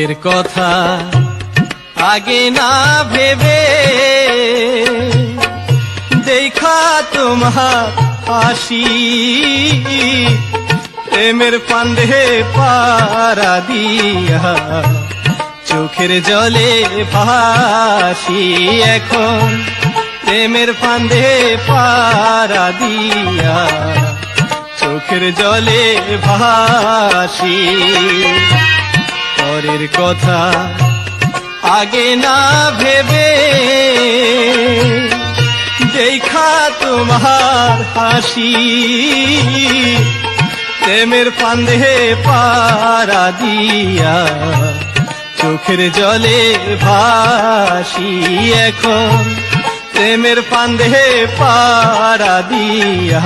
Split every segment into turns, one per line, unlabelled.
পরের কথা আগে না ভেবে দেখা তোমার হাসি। প্রেমের পান্ডে পারা দিয়া চোখের জলে ভাসি। এখন প্রেমের ফান্দে পারা দিয়া চোখের জলে ভাসি। পরের কথা আগে না ভেবে দেখা তোমার হাসি। প্রেমের ফান্দে পারা দিয়া চোখের জলে ভাসি। এখন প্রেমের ফান্দে পারা দিয়া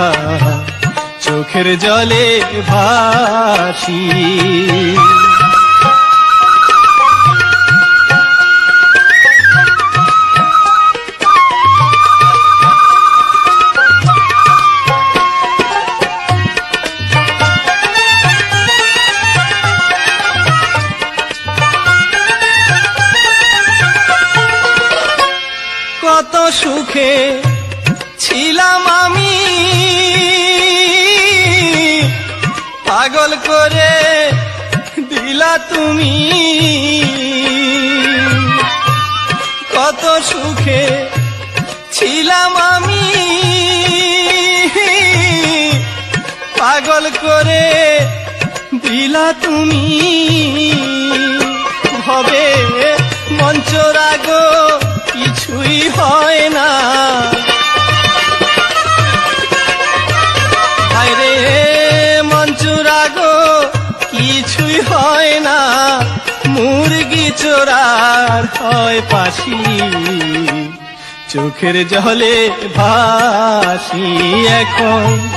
চোখের জলে ভাসি। সুখে ছিলাম আমি। পাগল করে দিলা তুমি। কত সুখে ছিলাম আমি। পাগল করে দিলা তুমি। ভবে মঞ্চ কিছুই হয় না। মুরগি চোরার হয় পাশি। চোখের জলে ভাসি এখন।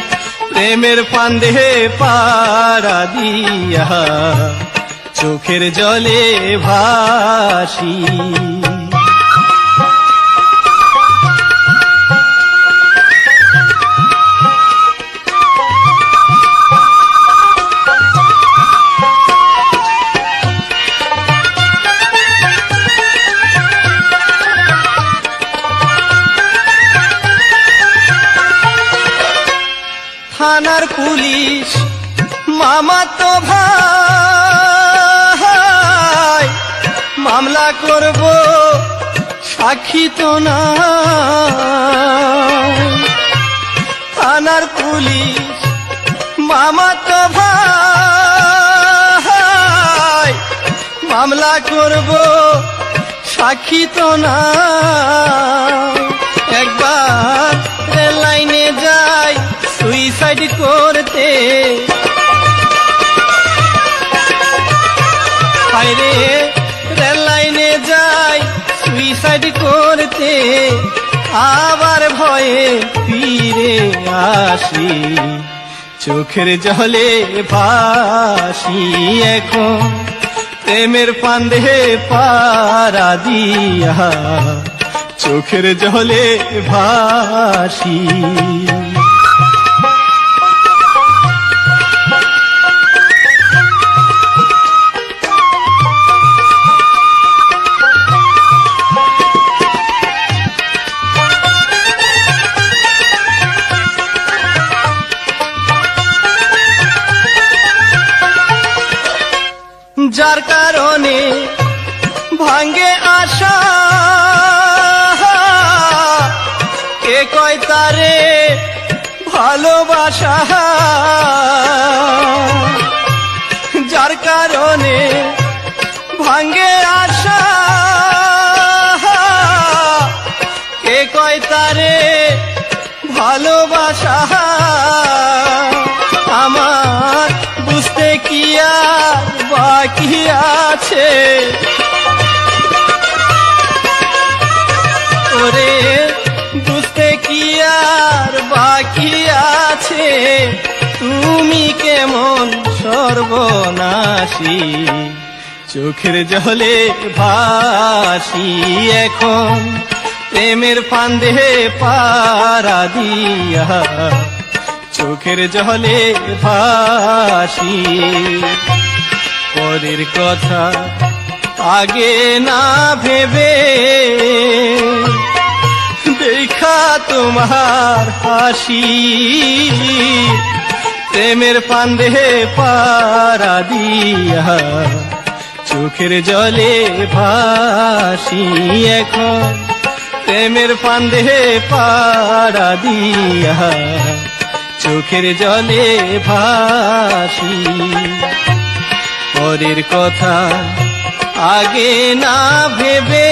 প্রেমের পান্দেহে পারা দিয়া। চোখের জলে ভাসি। থানার পুলিশ, মামা তো ভাই। মামলা করব, সাক্ষী তো না থানার পুলিশ, মামা তো ভাই। মামলা করব, সাক্ষী তো না একবার সুইসাইড করতে। হায়রে রেল লাইনে যাই সুইসাইড করতে। আবার ভয়ে ফিরে আসি, চোখের জলে ভাসি এখন। প্রেমের ফান্দে পারা দিয়া, চোখের জলে ভাসি। যার কারণে ভাঙ্গে আশা। কে কয় তারে ভালোবাসা? যার কারণে ভাঙ্গে আশা। কে কয় তারে ভালোবাসা? বুঝতে কি আর বাকি আছে। ওরে, বুঝতে কি আর বাকি আছে? তুমি কেমন সর্বনাশী? চোখের জলে ভাসি এখন, প্রেমের ফান্দে পারা দিয়া চোখের জলে ভাসি। পরের কথা আগে না ভেবে দেখা তোমার হাসি। প্রেমের পান্দে পারা দিয়া চোখের জলে ভাসি। এখন প্রেমের ফান্দে পাড়া দিয়া চোখের জলে ভাসি। পরের কথা আগে না ভেবে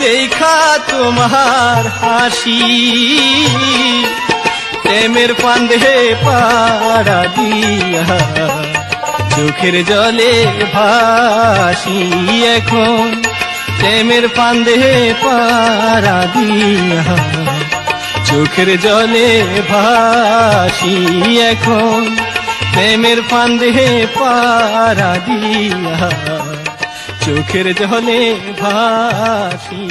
দেখা তোমার হাসি। প্রেমের ফান্দে পাড়া দিয়া চোখের জলে ভাসি। এখন প্রেমের ফান্দে পাড়া দিয়া চোখের জলে ভাসি এখন। প্রেমের ফান্দে পারা দিয়া চোখের জলে ভাসি